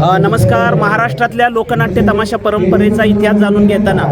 नमस्कार. महाराष्ट्रातल्या लोकनाट्य तमाशा परंपरेचा इतिहास जाणून घेताना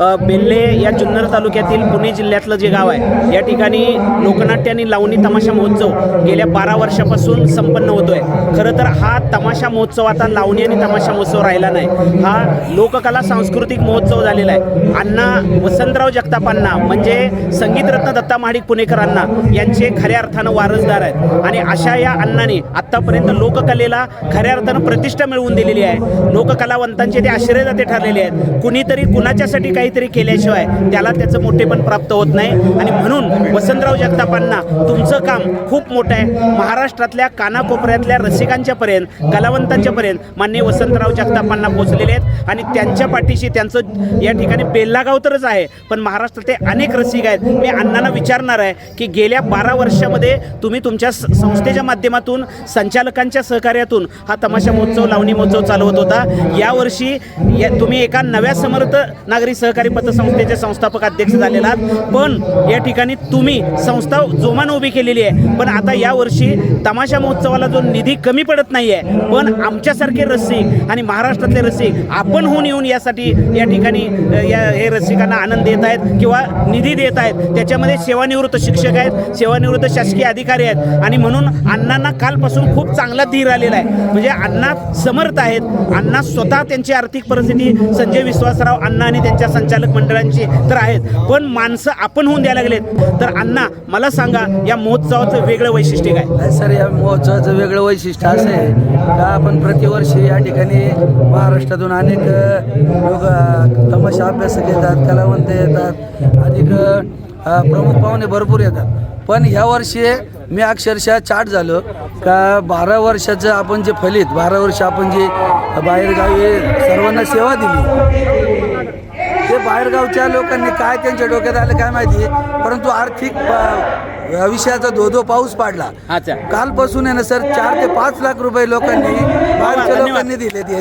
बेल्ले या जुन्नर तालुक्यातील पुणे जिल्ह्यातलं जे गाव आहे या ठिकाणी लोकनाट्य आणि लावणी तमाशा महोत्सव गेल्या बारा वर्षापासून संपन्न होतोय. खरं तर हा तमाशा महोत्सव आता लावणी आणि तमाशा महोत्सव राहिला नाही. हा लोककला सांस्कृतिक महोत्सव झालेला आहे. अण्णा वसंतराव जगतापांना म्हणजे संगीतरत्न दत्ता महाडिक पुणेकरांना यांचे खऱ्या अर्थानं वारसदार आहेत. आणि अशा या अण्णाने आत्तापर्यंत लोककलेला खऱ्या अर्थानं प्रतिष्ठा मिळवून दिलेली आहे. लोककलावंतांचे ते आश्रयदाते ठरलेले आहेत. कुणीतरी कुणाच्यासाठी काहीतरी केल्याशिवाय त्याला त्याचं मोठेपण प्राप्त होत नाही. आणि म्हणून वसंतराव जगतापांना तुमचं काम खूप मोठं आहे. महाराष्ट्रातल्या कानाकोपऱ्यातल्या रसिकांच्या पर्यंत कलावंतांच्या पर्यंत मान्य वसंतराव जगतापांना पोचलेले आहेत. आणि त्यांच्या पाठीशी त्यांचं या ठिकाणी बेल्लागाव तरच आहे. पण महाराष्ट्रातले अनेक रसिक आहेत. मी अण्णांना विचारणार आहे की गेल्या बारा वर्षामध्ये तुम्ही तुमच्या संस्थेच्या माध्यमातून संचालकांच्या सहकार्यातून हा तमाशा महोत्सव लावणी महोत्सव चालवत होता. यावर्षी या तुम्ही एका नव्या समर्थ नागरी सहकार पतसंस्थेचे संस्थापक अध्यक्ष झालेले आहात. पण या ठिकाणी तुम्ही संस्था जोमानं उभी केलेली आहे. पण आता यावर्षी तमाशा महोत्सवाला जो निधी कमी पडत नाही आहे पण आमच्यासारखे रसिक आणि महाराष्ट्रातले रसिक आपण होऊन येऊन यासाठी या ठिकाणी या हे रसिकांना आनंद देत आहेत किंवा निधी देत आहेत. त्याच्यामध्ये सेवानिवृत्त शिक्षक आहेत सेवानिवृत्त शासकीय अधिकारी आहेत आणि म्हणून अण्णांना कालपासून खूप चांगला धीर आलेला आहे. म्हणजे अण्णा समर्थ आहेत. अण्णा स्वतः त्यांची आर्थिक परिस्थिती संजय विश्वासराव अण्णा आणि त्यांच्या संचालक मंडळांची तर आहेत. पण माणसं आपण होऊन द्यायला लागलेत. तर अण्णा मला सांगा या महोत्सवाचं वेगळं वैशिष्ट्य काय? सर या महोत्सवाचं वेगळं वैशिष्ट्य असं आहे का आपण प्रतिवर्षी या ठिकाणी महाराष्ट्रातून अनेक लोक तमाशा अभ्यासक येतात कलावंत येतात अधिक प्रमुख पाहुणे भरपूर येतात. पण ह्या वर्षी मी अक्षरशः चाट झालो का बारा वर्षाचं आपण जे फलित बारा वर्ष आपण जे बाहेरगावी सर्वांना सेवा दिली ते बाहेरगावच्या लोकांनी काय त्यांच्या डोक्यात आलं काय माहिती परंतु आर्थिक विषयाचा धो धो पाऊस पाडला कालपासून आहे ना सर चार ते पाच लाख रुपये लोकांनी बाहेरच्या. लोकांनी दिले ते.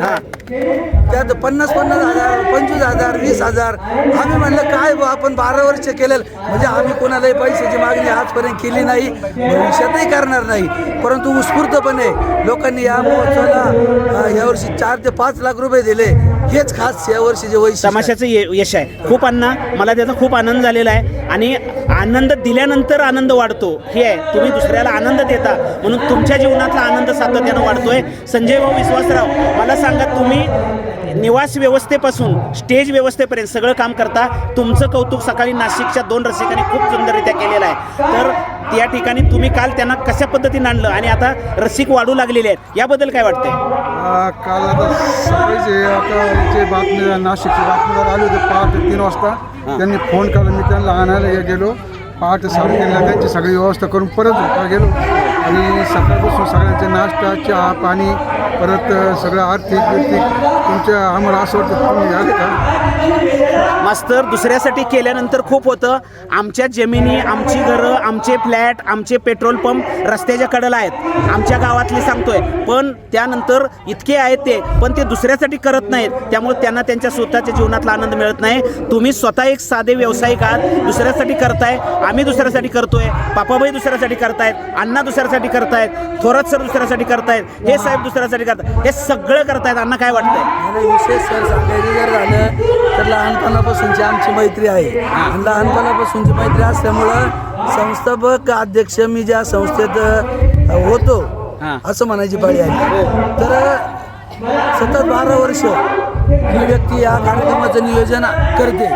हां त्यात पन्नास पन्नास हजार पंचवीस हजार वीस हजार. आम्ही म्हणलं काय बुवा आपण बारा वर्ष केलेलं. म्हणजे आम्ही कोणालाही पैशाची मागणी आजपर्यंत केली नाही. भविष्यातही करणार नाही. परंतु उत्स्फूर्तपणे लोकांनी या महोत्सवाला यावर्षी चार ते पाच लाख रुपये दिले. हेच खास या वर्षीचे वैशिष्ट्य आहे. तमाशाचं ये- यश आहे. खूप अण्णा मला त्याचा खूप आनंद झालेला आहे. आणि आनंद दिल्यानंतर आनंद वाढतो. हे आहे. तुम्ही दुसऱ्याला आनंद देता. म्हणून तुमच्या जीवनातला आनंद सातत्यानं वाढतोय. संजय भाऊ विश्वासराव मला सांगा तुम्ही निवास व्यवस्थेपासून स्टेज व्यवस्थेपर्यंत सगळं काम करता. तुमचं कौतुक सकाळी नाशिकच्या दोन रसिकांनी खूप सुंदररित्या केलेलं आहे. तर त्या ठिकाणी तुम्ही काल त्यांना कशा पद्धतीने आणलं आणि आता रसिक वाढू लागलेले आहेत याबद्दल काय वाटतंय? काल आता सकाळी जे आता जे बातमी नाशिकचे बातमीदार आले होते पहाटे तीन वाजता त्यांनी फोन केला. मी त्यांना आणायला गेलो. पहाटे साडेतीनला त्यांची सगळी व्यवस्था करून परत गेलो. आणि सकाळपासून सगळ्यांचे नाश्ता चहा पाणी परत सगळं आर्थिक बिर्थिक तुमच्या आम्हाला असं वाटतं तुम्ही आले का? मास्तर दुसऱ्यासाठी केल्यानंतर खूप होतं. आमच्या जमिनी आमची घरं आमचे फ्लॅट आमचे पेट्रोल पंप रस्त्याच्या कडेला आहेत. आमच्या गावातले सांगतोय. पण त्यानंतर इतके आहेत ते पण ते दुसऱ्यासाठी करत नाहीत. त्यामुळे त्यांना त्यांच्या स्वतःच्या जीवनातला आनंद मिळत नाही. तुम्ही स्वतः एक साधे व्यावसायिक आहात. दुसऱ्यासाठी करताय. आम्ही दुसऱ्यासाठी करतोय. पापाबाई दुसऱ्यासाठी करतायत. अण्णा दुसऱ्यासाठी करतायत. थोरात सर दुसऱ्यासाठी करतायत. हे साहेब दुसऱ्यासाठी करतायत. हे सगळं करतायत. अण्णा काय वाटतंय? मला विशेष सर सांगायचं जर झालं तर लहानपणापासूनची आमची मैत्री आहे आणि लहानपणापासूनची मैत्री असल्यामुळं संस्थापक अध्यक्ष मी ज्या संस्थेत अ, होतो. असं म्हणायची पाळी आली तर सतत बारा वर्ष ही व्यक्ती या कार्यक्रमाचं नियोजन करते.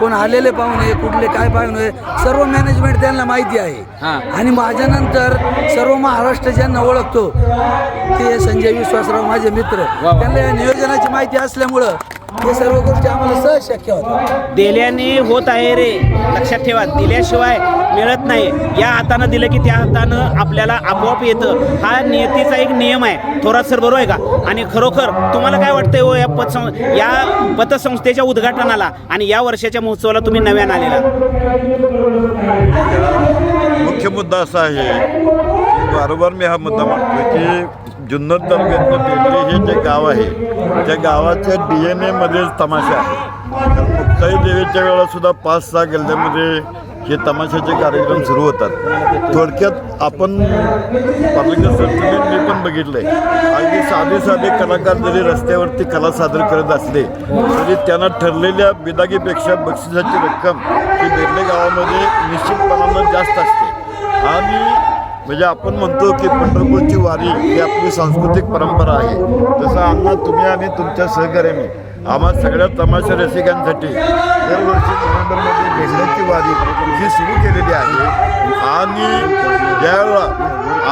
कोण आलेले पाहुणे कुठले काय पाहुणे सर्व मॅनेजमेंट त्यांना माहिती. आहे. आणि माझ्यानंतर सर्व महाराष्ट्र ज्यांना ओळखतो ते संजय विश्वासराव माझे मित्र. त्यांना या नियोजनाची माहिती असल्यामुळं हे सर्व गोष्टी आम्हाला सहज शक्य होतात. दिल्याने होत आहे रे. लक्षात ठेवा दिल्याशिवाय मिळत नाही. या हातानं दिलं की त्या हातानं आपल्याला आपोआप येतं. हा नियतीचा एक नियम आहे. थोरात सर बरोबर आहे का? आणि खरोखर तुम्हाला काय वाटतंय हो या पतसं या पतसंस्थेच्या उद्घाटनाला आणि या वर्षाच्या महोत्सवाला तुम्ही नव्यानं आलेला? मुख्य मुद्दा असा आहे वारंवार मी हा मुद्दा मांडतो की जुन्नर तालुक्यातलं बेल्ले हे जे गाव आहे त्या गावाच्या डी एन एमध्येच तमाशा आहे. कारण मुक्ताई देवीच्या वेळासुद्धा पाच सहा गल्ल्यामध्ये हे तमाशाचे कार्यक्रम सुरू होतात. थोडक्यात आपण मी पण बघितलंय. अगदी साधे साधे कलाकार जरी रस्त्यावरती कला सादर करत असले तरी त्यांना ठरलेल्या बिदागीपेक्षा बक्षिसाची रक्कम ही बेर्ले गावामध्ये निश्चितपणानं जास्त असते. आणि म्हणजे आपण म्हणतो की पंढरपूरची वारी ही आपली सांस्कृतिक परंपरा आहे. तसं अण्णा तुम्ही आणि तुमच्या सहकार्याने आम्हा सगळ्या तमाशा रसिकांसाठी दरवर्षी नोव्हेंबरमध्ये भेटण्याची वारी ही सुरू केलेली आहे. आणि ज्यावेळेला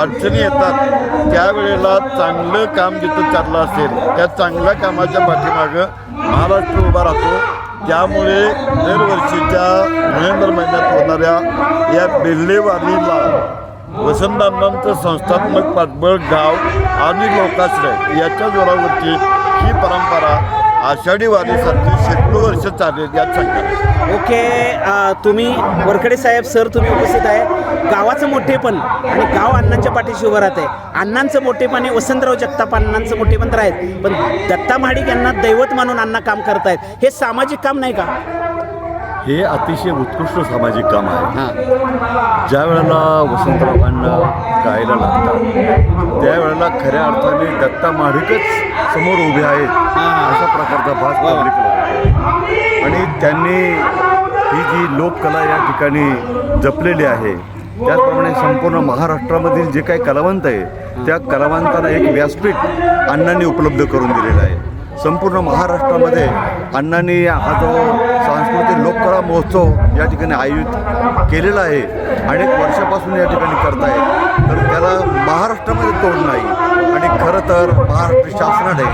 अडचणी येतात त्यावेळेला चांगलं काम जिथं चाललं असेल त्या चांगल्या कामाच्या पाठीमागं महाराष्ट्र उभा राहतो. त्यामुळे दरवर्षीच्या नोव्हेंबर महिन्यात होणाऱ्या या बेल्ले वारीला संस्थात्मक पाठबळ गाव आणि लोकाश्रय याच्या जोरावरती ही परंपरा आषाढी वारीसाठी शेकडो वर्ष चालेल यात सांगा ओके तुम्ही वरखडे साहेब सर तुम्ही उपस्थित आहे. गावाचं मोठेपण आणि गाव अण्णांच्या पाठीशी उभं राहत आहे अण्णांचं मोठेपण आहे वसंतराव जगताप अण्णांचं मोठेपण तर आहेत पण दत्ता महाडिक यांना दैवत मानून अण्णा काम करतायत. हे सामाजिक काम नाही का? हे अतिशय उत्कृष्ट सामाजिक काम आहे. हां. ज्या वेळेला वसंतरावांना गायला लागतात त्यावेळेला खऱ्या अर्थाने दत्ता माडिकच समोर उभे आहेत अशा प्रकारचा भास पब्लिकला. आणि त्यांनी ही जी लोककला या ठिकाणी जपलेली आहे त्याचप्रमाणे संपूर्ण महाराष्ट्रामधील जे काही कलावंत आहे त्या कलावंतांना एक व्यासपीठ अण्णांनी उपलब्ध करून दिलेलं आहे. संपूर्ण महाराष्ट्रामध्ये अण्णांनी हा जो संस्कृती लोककला महोत्सव या ठिकाणी आयोजित केलेला आहे अनेक वर्षापासून या ठिकाणी करताय. तर त्याला महाराष्ट्रामध्ये तोड नाही. आणि खरं तर महाराष्ट्र शासनाने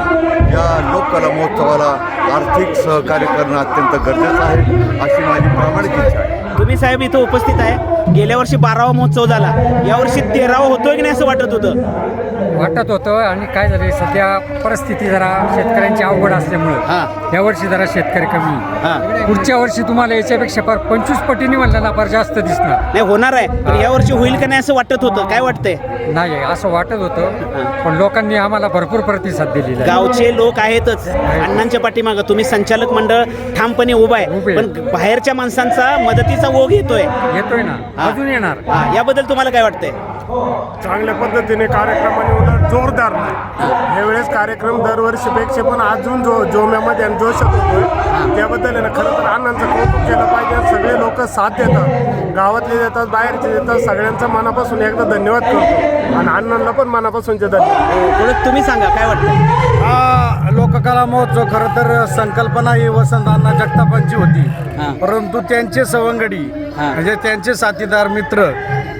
या लोककला महोत्सवाला आर्थिक सहकार्य करणं अत्यंत गरजेचं आहे अशी माझी प्रामाणिक इच्छा आहे. तुम्ही साहेब इथं उपस्थित आहे. गेल्या वर्षी बारावा महोत्सव झाला. यावर्षी तेरावा होतोय की नाही असं वाटत होतं? वाटत होतं आणि काय झालं सध्या परिस्थिती जरा शेतकऱ्यांची अवघड असल्यामुळं. हां. या वर्षी जरा शेतकरी कमी. हां. पुढच्या वर्षी तुम्हाला याच्यापेक्षा फार पंचवीस पटीने म्हणलं फार जास्त दिसणार. नाही होणार आहे. पण यावर्षी होईल का नाही असं वाटत होतं? काय वाटतंय? नाही असं वाटत होतं. पण लोकांनी आम्हाला भरपूर प्रतिसाद दिलेला गावचे लोक आहेतच. अण्णांच्या पाठीमागं तुम्ही संचालक मंडळ ठामपणे उभा आहे. पण बाहेरच्या माणसांचा मदतीचा ओघ येतोय. येतोय ना. अजून येणार. हा, याबद्दल तुम्हाला काय वाटतंय? चांगल्या पद्धतीने कार्यक्रमाने उलट जोरदार. नाही यावेळेस कार्यक्रम दरवर्षीपेक्षा पण अजून जो जोम्यामध्ये आणि जोशात होतोय त्याबद्दल आहे ना खरं तर अण्णांचं कौतुक केलं पाहिजे सगळे लोक साथ देतात. गावातले देतात बाहेरचे देतात सगळ्यांचं मनापासून एकदा धन्यवाद करतो. आणि अण्णांना पण मनापासूनचे धन्यवाद. थोडं तुम्ही सांगा काय वाटतंय? हा लोककला महोत्सव खरं तर संकल्पना ही वसंतांना जगतापांची होती. हां. परंतु त्यांचे सवंगडी हां. म्हणजे त्यांचे साथीदार मित्र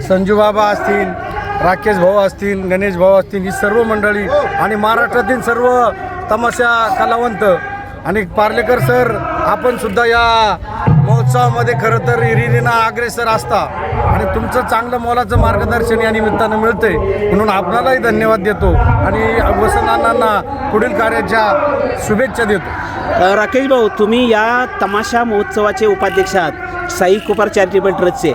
संजूबाबा असतील राकेश भाऊ असतील गणेश भाऊ असतील ही सर्व मंडळी आणि महाराष्ट्रातील सर्व तमाशा कलावंत आणि पार्लेकर सर आपण सुद्धा या महोत्सवामध्ये खरं तर हिरिरीना अग्रेसर असता आणि तुमचं चांगलं मोलाचं मार्गदर्शन या निमित्तानं मिळतंय म्हणून आपणालाही धन्यवाद देतो आणि वसंतांना पुढील कार्याच्या शुभेच्छा देतो. राकेश भाऊ तुम्ही या तमाशा महोत्सवाचे उपाध्यक्ष आहात साई कुपार चॅरिटेबल ट्रस्टचे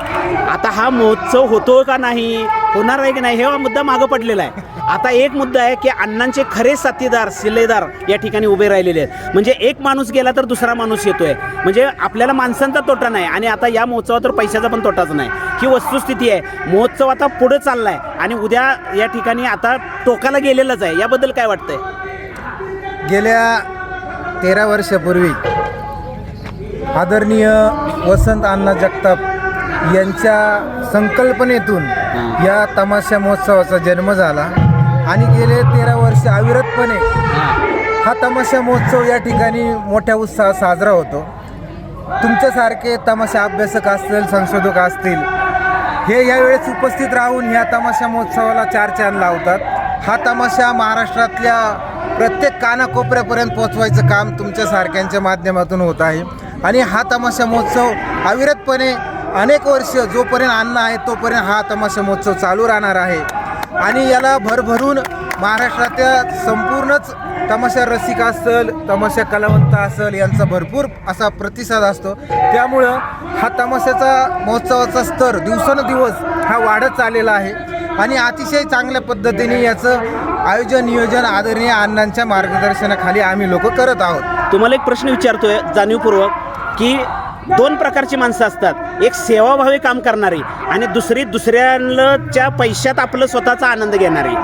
आता हा महोत्सव होतो का नाही होणार आहे की नाही हे हा मुद्दा मागं पडलेला आहे. आता एक मुद्दा आहे की अण्णांचे खरे साथीदार शिलेदार या ठिकाणी उभे राहिलेले आहेत. म्हणजे एक माणूस गेला तर दुसरा माणूस येतोय. म्हणजे आपल्याला माणसांचा तोटा नाही आणि आता या महोत्सवात तर पैशाचा पण तोटाच नाही. ही वस्तुस्थिती आहे. महोत्सव आता पुढे चाललाय आणि उद्या या ठिकाणी आता टोकाला गेलेलंच आहे. याबद्दल काय वाटतंय? गेल्या तेरा वर्षापूर्वी आदरणीय वसंत अण्णा जगताप यांच्या संकल्पनेतून या तमाशा महोत्सवाचा जन्म झाला. आणि गेले तेरा वर्ष अविरतपणे हा. तमाशा महोत्सव या ठिकाणी मोठ्या उत्साहात साजरा होतो. तुमच्यासारखे तमाशा अभ्यासक असतील संशोधक असतील हे यावेळेस उपस्थित राहून ह्या तमाशा महोत्सवाला चार चांद लावतात. हा तमाशा महाराष्ट्रातल्या प्रत्येक कानाकोपऱ्यापर्यंत पोचवायचं काम तुमच्यासारख्यांच्या माध्यमातून होत आहे. आणि हा तमाशा महोत्सव अविरतपणे अनेक वर्ष जोपर्यंत अन्न आहे तोपर्यंत हा तमाशा महोत्सव चालू राहणार आहे. आणि याला भरभरून महाराष्ट्रातल्या संपूर्णच तमाशा रसिक असेल तमाशा कलावंत असेल यांचा भरपूर असा प्रतिसाद असतो. त्यामुळं हा तमाशाचा महोत्सवाचा स्तर दिवसानुदिवस हा वाढत चाललेला आहे. आणि अतिशय चांगल्या पद्धतीने याचं आयोजन नियोजन आदरणीय अण्णांच्या मार्गदर्शनाखाली आम्ही लोक करत आहोत. तुम्हाला एक प्रश्न विचारतोय जाणीवपूर्वक की दोन प्रकारची माणसं असतात. एक सेवाभावी काम करणारी आणि दुसरी दुसऱ्यांच्या पैशात आपलं स्वतःचा आनंद घेणारी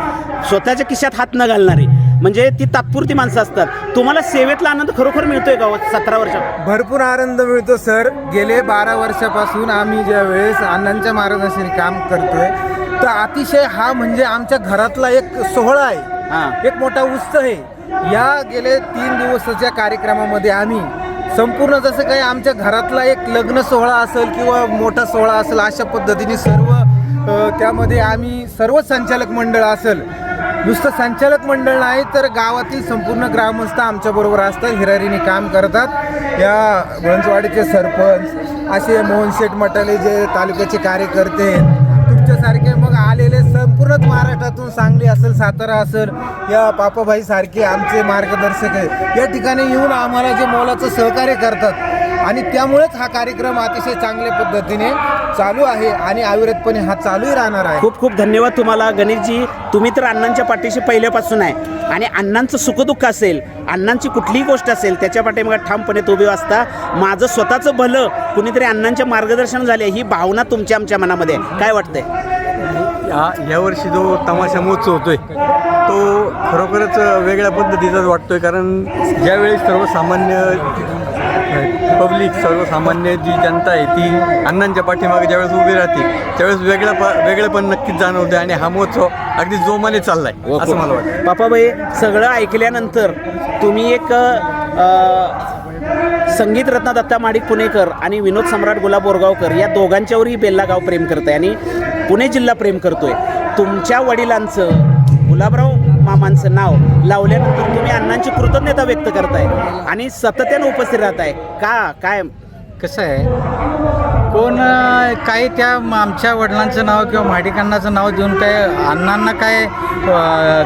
स्वतःच्या खिशात हात न घालणारी. म्हणजे ती तात्पुरती माणसं असतात. तुम्हाला सेवेतला आनंद खरोखर मिळतोय का हो सतरा वर्षात? भरपूर आनंद मिळतो सर. गेले बारा वर्षापासून आम्ही ज्या वेळेस अण्णांच्या मार्गदर्शनाने काम करतोय तर अतिशय हा म्हणजे आमच्या घरातला एक सोहळा हा. आहे एक मोठा उत्सव आहे. या गेले तीन दिवसाच्या कार्यक्रमामध्ये आम्ही संपूर्ण जसं काही आमच्या घरातला एक लग्न सोहळा असेल किंवा मोठा सोहळा असेल अशा पद्धतीने सर्व त्यामध्ये आम्ही सर्व संचालक मंडळ असेल. नुसतं संचालक मंडळ नाही तर गावातील संपूर्ण ग्रामस्थ आमच्याबरोबर असतात हिरारीने काम करतात. या गंजवाडीचे सरपंच असे मोहन शेठ मटाले जे तालुक्याचे कार्यकर्ते आहेत सारखे मग आलेले संपूर्णच महाराष्ट्रातून सांगली असेल सातारा असेल या पापाभाई सारखे आमचे मार्गदर्शक आहे. या ठिकाणी येऊन आम्हाला जे मोलाचं सहकार्य करतात आणि त्यामुळेच हा कार्यक्रम अतिशय चांगल्या पद्धतीने चालू आहे आणि अविरतपणे हा चालूही राहणार आहे. खूप खूप धन्यवाद तुम्हाला गणेशजी. तुम्ही तर अण्णांच्या पाठीशी पहिल्यापासून आहे. आणि अण्णांचं सुखदुःख असेल अण्णांची कुठलीही गोष्ट असेल त्याच्या पाठीमागे ठामपणे तो उभे असता. माझं स्वतःचं भलं कुणीतरी अण्णांच्या मार्गदर्शन झाले ही भावना तुमच्या आमच्या मनामध्ये आहे. काय वाटतंय? या यावर्षी जो तमाशा महोत्सव होतोय तो खरोखरच वेगळ्या पद्धतीचाच वाटतोय कारण ज्यावेळी सर्वसामान्य पब्लिक सर्वसामान्य जी जनता आहे ती अण्णांच्या पाठीमागे ज्यावेळेस उभी राहते त्यावेळेस वेगळा प वेगळं पण नक्कीच जाणवते आणि हा महोत्सव अगदी जोमाने चाललाय असं मला वाटतं. पापाबाई सगळं ऐकल्यानंतर तुम्ही एक संगीत रत्न दत्ता माडिक पुणेकर आणि विनोद सम्राट गुलाब बोरगावकर या दोघांच्यावरही बेल्ला गाव प्रेम करतंय आणि पुणे जिल्हा प्रेम करतोय. तुमच्या वडिलांचं गुलाबराव मामांचं नाव लावल्यानंतर तुम्ही अण्णांची कृतज्ञता व्यक्त करताय आणि सातत्यानं उपस्थित राहताय. का? काय? कसं आहे? कोण काही त्या आमच्या वडिलांचं नाव किंवा माडिकांनाचं नाव देऊन काय अण्णांना काय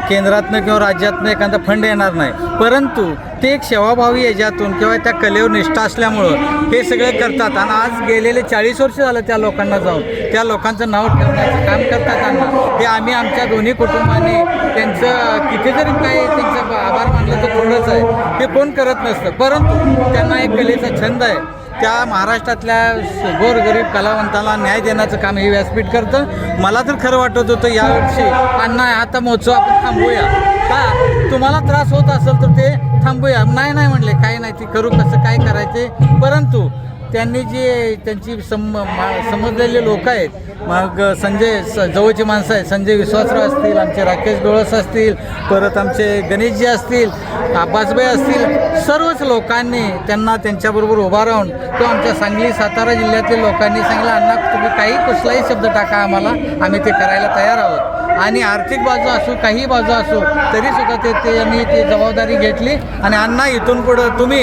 केंद्रातनं किंवा राज्यातनं एखादा फंड येणार नाही. परंतु ते एक सेवाभावी याच्यातून किंवा त्या कलेवर निष्ठा असल्यामुळं हे सगळे करतात. आणि आज गेलेले चाळीस वर्ष झालं त्या लोकांना जाऊन. त्या लोकांचं नाव ठेवण्याचं काम करतात त्यांना हे आम्ही आमच्या दोन्ही कुटुंबाने त्यांचं कितीतरी काय त्यांचं आभार मानलं तर थोडंच आहे. हे कोण करत नसतं. परंतु त्यांना एक कलेचा छंद आहे. त्या महाराष्ट्रातल्या गोरगरीब कलावंताला न्याय देण्याचं काम हे व्यासपीठ करतं. मला तर खरं वाटत होतं यावर्षी अण्णा आता महोत्सव आपण थांबूया का? तुम्हाला त्रास होत असेल तर ते थांबूया. नाही नाही म्हणले काही नाही ते करू कसं काय करायचे? परंतु त्यांनी जे त्यांची सम मा- समजलेले लोक आहेत मग संजय स जवळची माणसं आहेत संजय विश्वासराव असतील आमचे राकेश डोळस असतील परत आमचे गणेशजी असतील अब्बासबाई असतील सर्वच लोकांनी त्यांना त्यांच्याबरोबर उभा राहून तो आमच्या सांगली सातारा जिल्ह्यातील लोकांनी सांगितलं अण्णा तुम्ही काही कुठलाही शब्द टाका आम्हाला आम्ही ते करायला तयार आहोत. आणि आर्थिक बाजू असो काही बाजू असो तरीसुद्धा ते त्यांनी ती जबाबदारी घेतली. आणि अण्णा इथून पुढं तुम्ही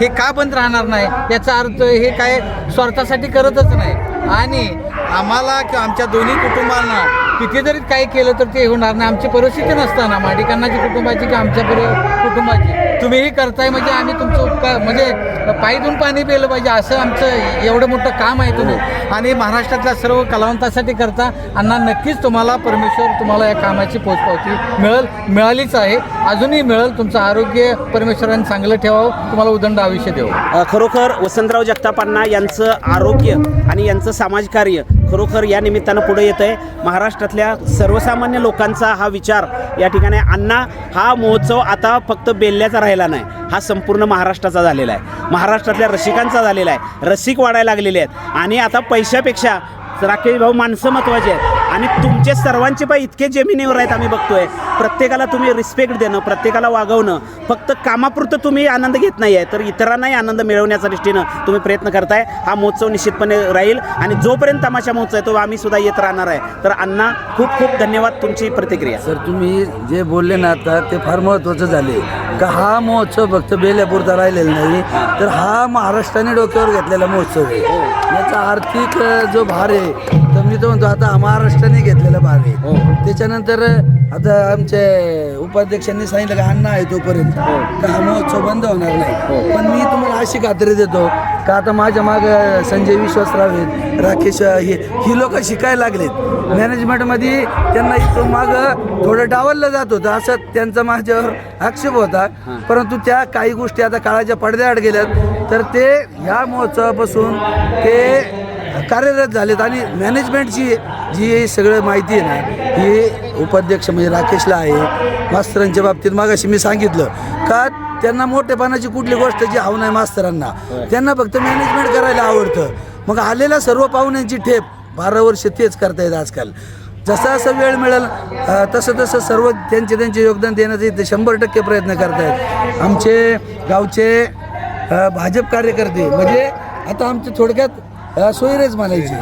हे का बंद राहणार नाही? याचा अर्थ हे काय स्वार्थासाठी करतच नाही. आणि आम्हाला किंवा आमच्या दोन्ही कुटुंबांना किती जरी काही केलं तर ते होणार नाही. आमची परिस्थिती नसताना माडिकांनाची कुटुंबाची किंवा आमच्या परि कुटुंबाची. तुम्हीही करताय म्हणजे आम्ही तुमचं उपकार म्हणजे पायीतून पाणी पिलं पाहिजे असं आमचं एवढं मोठं काम आहे तुम्ही. आणि महाराष्ट्रातल्या सर्व कलावंतासाठी करता अण्णा नक्कीच तुम्हाला परमेश्वर तुम्हाला या कामाची पोचपावती मिळेल मिळालीच आहे. अजूनही मिळेल तुमचं आरोग्य परमेश्वराने चांगलं ठेवावं. तुम्हाला उदंड आयुष्य देऊ खरोखर वसंतराव जगतापांना यांचं आरोग्य आणि यांचं समाजकार्य खरोखर या निमित्तानं पुढे येत आहे महाराष्ट्रातल्या सर्वसामान्य लोकांचा हा विचार या ठिकाणी अण्णा हा महोत्सव आता फक्त बेल्ल्याचा राहिला नाही. हा संपूर्ण महाराष्ट्राचा झालेला आहे. महाराष्ट्रातल्या रसिकांचा झालेला आहे. रसिक वाढायला लागलेले आहेत. आणि आता पैशापेक्षा राकेश भाऊ माणसं महत्त्वाची आहेत. आणि तुमचे सर्वांचे पाय इतके जमिनीवर आहेत आम्ही बघतोय. प्रत्येकाला तुम्ही रिस्पेक्ट देणं प्रत्येकाला वागवणं. फक्त कामापुरतं तुम्ही आनंद घेत नाही आहे तर इतरांनाही आनंद मिळवण्याच्या दृष्टीनं तुम्ही प्रयत्न करताय. हा महोत्सव निश्चितपणे राहील आणि जोपर्यंत तमाशा महोत्सव आहे तो आम्ही सुद्धा येत राहणार आहे. तर अण्णा खूप खूप धन्यवाद तुमची प्रतिक्रिया. सर तुम्ही जे बोलले ना आता ते फार महत्त्वाचं झाले. का हा महोत्सव फक्त बेल्यापुरता राहिलेला नाही तर हा महाराष्ट्राने डोक्यावर घेतलेला महोत्सव आहे. याचा आर्थिक जो भार आहे तर मी तो म्हणतो आता हा महाराष्ट्राने घेतलेला भार आहे. त्याच्यानंतर आता आमचे उपाध्यक्षांनी सांगितलं का अण्णा आहे तोपर्यंत. का हा महोत्सव बंद होणार नाही. पण मी तुम्हाला अशी खात्री देतो का आता माझ्या माग संजय विश्वासराव आहेत राकेश हे ही लोक शिकायला लागलेत. मॅनेजमेंटमध्ये त्यांना इथून माग थोडं डावललं जात होतं असं त्यांचा माझ्यावर आक्षेप होता. परंतु त्या काही गोष्टी आता काळाच्या पडद्याआड गेल्यात. तर ते ह्या महोत्सवापासून ते कार्यरत झालेत आणि मॅनेजमेंटची जी सगळं माहिती आहे ना ही उपाध्यक्ष म्हणजे राकेशला आहे मास्तरांच्या बाबतीत मागाशी मी सांगितलं. का त्यांना मोठेपणाची कुठली गोष्ट जी हवं नाही मास्तरांना त्यांना फक्त मॅनेजमेंट करायला आवडतं. मग आलेल्या सर्व पाहुण्यांची ठेप बारा वर्ष तेच करतायत आजकाल. जसा जसा वेळ मिळेल तसं तसं सर्व त्यांचे त्यांचे योगदान देण्याचे ते शंभर टक्के प्रयत्न करतायत. आमचे गावचे भाजप कार्यकर्ते म्हणजे आता आमचे थोडक्यात सोयरेच म्हणायचे.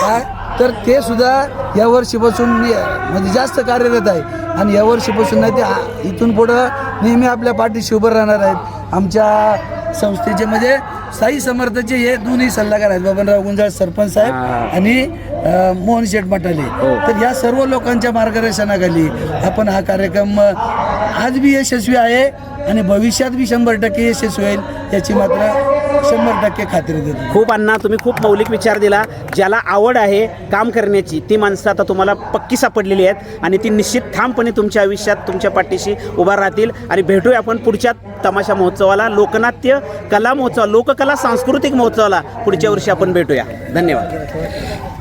काय? तर ते सुद्धा या वर्षीपासून म्हणजे जास्त कार्यरत आहे. आणि या वर्षीपासून नाही ते इथून पुढं नेहमी आपल्या पाठीशी उभं राहणार आहेत. आमच्या संस्थेचे म्हणजे साई समर्थचे हे दोन्ही सल्लागार आहेत. बबनराव गुंजाळ सरपंच साहेब आणि मोहन शेठ मटाले. तर या सर्व लोकांच्या मार्गदर्शनाखाली आपण हा कार्यक्रम आज बी यशस्वी आहे आणि भविष्यात बी शंभर टक्के यशस्वी होईल याची मात्र शंभर टक्के खात्री देतो. खूप अण्णा तुम्ही खूप मौलिक विचार दिला. ज्याला आवड आहे काम करण्याची ती माणसं आता तुम्हाला पक्की सापडलेली आहेत आणि ती निश्चित ठामपणे तुमच्या आयुष्यात तुमच्या पाठीशी उभा राहतील. आणि भेटूया आपण पुढच्या तमाशा महोत्सवाला लोकनाट्य कला महोत्सव लोककला सांस्कृतिक महोत्सवाला. पुढच्या वर्षी आपण भेटूया. धन्यवाद.